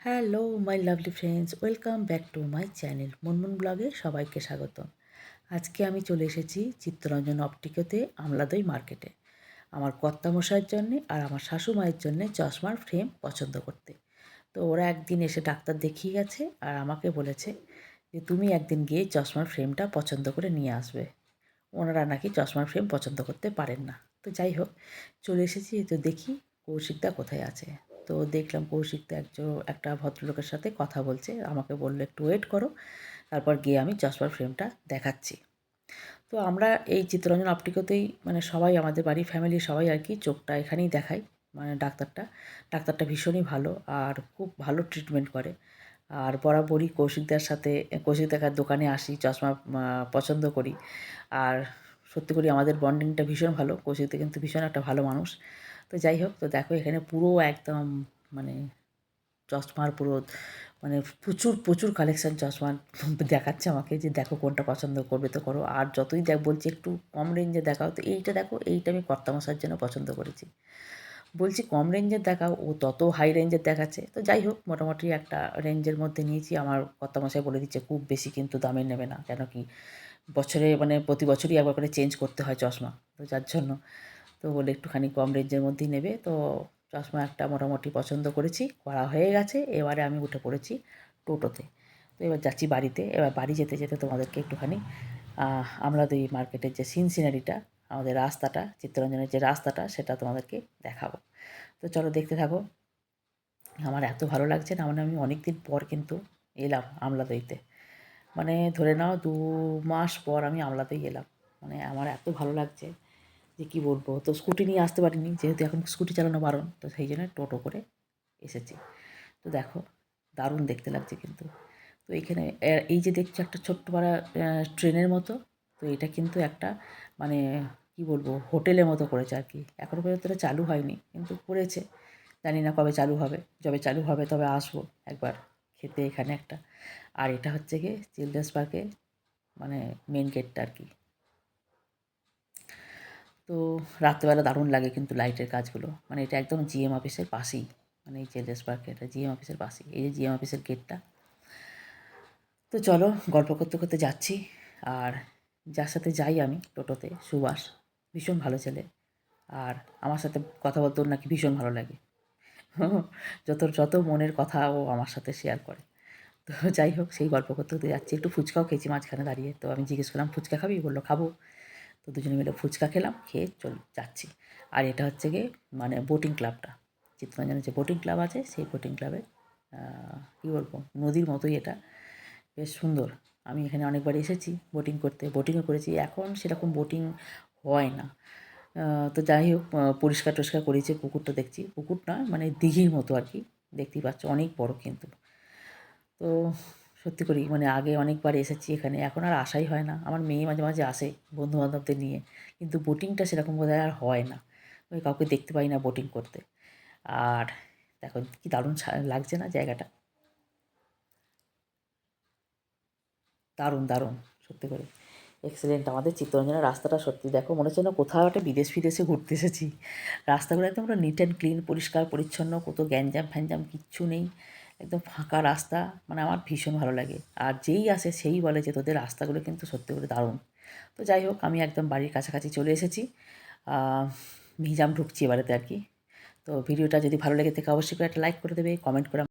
Hello my lovely friends welcome back to my channel Monmon ব্লগে সবাইকে স্বাগত আজকে আমি চলে এসেছি চিত্তরঞ্জন অপটিকোতে আমলাদই মার্কেটে। আমার কর্তামশাইয়ের জন্যে আর আমার শাশু মায়ের জন্যে চশমার ফ্রেম পছন্দ করতে। তো ওরা একদিন এসে ডাক্তার দেখিয়ে গেছে আর আমাকে বলেছে যে, তুমি একদিন গিয়ে চশমার ফ্রেমটা পছন্দ করে নিয়ে আসবে। ওনারা নাকি চশমার ফ্রেম পছন্দ করতে পারেন না। তো যাই হোক, চলে এসেছি, তো দেখি কৌশিকদা কোথায় আছে। তো দেখলাম কৌশিকদা একজন একটা ভদ্রলোকের সাথে কথা বলছে। আমাকে বলল, একটু ওয়েট করো। তারপর গিয়ে আমি চশমার ফ্রেমটা দেখাচ্ছি। তো আমরা এই চিত্তরঞ্জন অপটিকোতেই মানে সবাই আমাদের বাড়ির ফ্যামিলি সবাই আর কি চোখটা এখানেই দেখাই মানে ডাক্তারটা। ডাক্তারটা ভীষণই ভালো আর খুব ভালো ট্রিটমেন্ট করে। আর বরাবরই কৌশিকদার সাথে কৌশিকদার দোকানে আসি, চশমা পছন্দ করি। আর সত্যি করি আমাদের বন্ডিংটা ভীষণ ভালো। কৌশিকদা কিন্তু ভীষণ একটা ভালো মানুষ। তো যাই হোক তো দেখো এখানে পুরো একদম মানে চশমার পুরো মানে প্রচুর প্রচুর কালেকশান চশমা দেখাচ্ছে আমাকে যে দেখো কোনটা পছন্দ করবে তো করো। আর যতই দেখ, বলছি একটু কম রেঞ্জে দেখাও তো এইটা দেখো, এইটা আমি কর্তামশার জন্য পছন্দ করেছি। বলছি কম রেঞ্জের দেখাও, ও তত হাই রেঞ্জের দেখাচ্ছে। তো যাই হোক মোটামুটি একটা রেঞ্জের মধ্যে নিয়েছি। আমার কর্তামশাই বলে দিচ্ছে, খুব বেশি কিন্তু দামে নেবে না, কেন কি বছরে মানে প্রতি বছরই একবার করে চেঞ্জ করতে হয় চশমা। তো যার জন্য তো বলে একটুখানি কম রেঞ্জের মধ্যেই নেবে। তো চশমা একটা মোটামুটি পছন্দ করেছি, করা হয়ে গেছে। এবারে আমি উঠে পড়েছি টোটোতে। তো এবার যাচ্ছি বাড়িতে। এবার বাড়ি যেতে যেতে তোমাদেরকে একটুখানি আমরাদের মার্কেটের যে সিন সিনারিটা আমাদের রাস্তাটা, চিত্তরঞ্জনের যে রাস্তাটা, সেটা তোমাদেরকে দেখাবো। তো চলো দেখতে থাকো। আমার এত ভালো লাগছে না মানে আমি অনেক দিন পর কিন্তু এলাম আমলাদইতে মানে ধরে নাও দু মাস পর আমি আমলাদই এলাম। মানে আমার এত ভালো লাগছে যে কী বলব? তো স্কুটি নিয়ে আসতে পারিনি, যেহেতু এখন স্কুটি চালানো বারণ, তো সেই জন্য টোটো করে এসেছি। তো দেখো, দারুণ দেখতে লাগছে কিন্তু। তো এইখানে এই যে দেখছ একটা ছোট্ট পাড়া ট্রেনের মতো, তো এটা কিন্তু একটা মানে কি বলব, হোটেলের মতো করেছে আর কি। এখনও পর্যন্ত এটা চালু হয়নি, কিন্তু করেছে। জানি না কবে চালু হবে, যবে চালু হবে তবে আসব একবার খেতে এখানে একটা। আর এটা হচ্ছে গিয়ে চিলড্রেন্স পার্কে মানে মেন গেটটা আর কি। তো রাত্রেবেলা দারুণ লাগে কিন্তু লাইটের কাজগুলো। মানে এটা একদম জিএম অফিসের পাশেই। মানে এই চিলড্রেন্স পার্কে এটা জিএম অফিসের পাশেই। এই যে জিএম অফিসের গেটটা তো চলো, গল্প করতে করতে যাচ্ছি। আর যার সাথে যাই আমি টোটোতে, সুভাষ, ভীষণ ভালো ছেলে। আর আমার সাথে কথা বলতে নাকি ভীষণ ভালো লাগে। যত যত মনের কথা ও আমার সাথে শেয়ার করে। তো যাই হোক, সেই গল্প করতে করতে যাচ্ছি। একটু ফুচকাও খেয়েছি মাঝখানে দাঁড়িয়ে। তো আমি জিজ্ঞেস করলাম, ফুচকা খাবি? বলল, খাব। তো দুজনে মিলে ফুচকা খেলাম, খেয়ে চল যাচ্ছি। আর এটা হচ্ছে গিয়ে মানে বোটিং ক্লাবটা চিত্তরঞ্জনের যে বোটিং ক্লাব আছে, সেই বোটিং ক্লাবে কী বলব, নদীর মতোই এটা। বেশ সুন্দর। আমি এখানে অনেকবার এসেছি বোটিং করতে। বোটিংও করেছি। এখন সেরকম বোটিং হয় না। তো যাই হোক পরিষ্কার টরিষ্কার করেছে, পুকুরটা দেখছি। পুকুর না মানে দিঘির মতো আর কি। দেখতেই পাচ্ছ, অনেক বড় কিন্তু। তো সত্যি করি মানে আগে অনেকবার এসেছি এখানে, এখন আর আসাই হয় না। আমার মেয়ে মাঝে মাঝে আসে বন্ধুবান্ধবদের নিয়ে, কিন্তু বোটিংটা সেরকম বোধহয় আর হয় না। ওই কাউকে দেখতে পাই না বোটিং করতে। আর দেখো, কি দারুণ লাগছে না জায়গাটা? দারুণ দারুণ, সত্যি করে। এক্সিডেন্ট আমাদের চিত্তরঞ্জনের রাস্তাটা সত্যি, দেখো মনে হচ্ছে না কোথাও একটা বিদেশ বিদেশে ঘুরতে এসেছি। রাস্তাগুলো একদম নিট অ্যান্ড ক্লিন পরিষ্কার, পরিচ্ছন্ন, কত গ্যাঞ্জাম ফ্যাঞ্জাম কিচ্ছু নেই। একদম ফাঁকা রাস্তা মানে আমার ভীষণ ভালো লাগে। আর যেই আসে সেই বলে যে তোদের রাস্তাগুলো কিন্তু সত্যি করে দারুণ। তো যাই হোক, আমি একদম বাড়ির কাছাকাছি চলে এসেছি। মিজাম ঢুকছি এবারেতে আর কি। তো ভিডিওটা যদি ভালো লেগে থাকে, অবশ্যই করে একটা লাইক করে দেবে কমেন্ট করে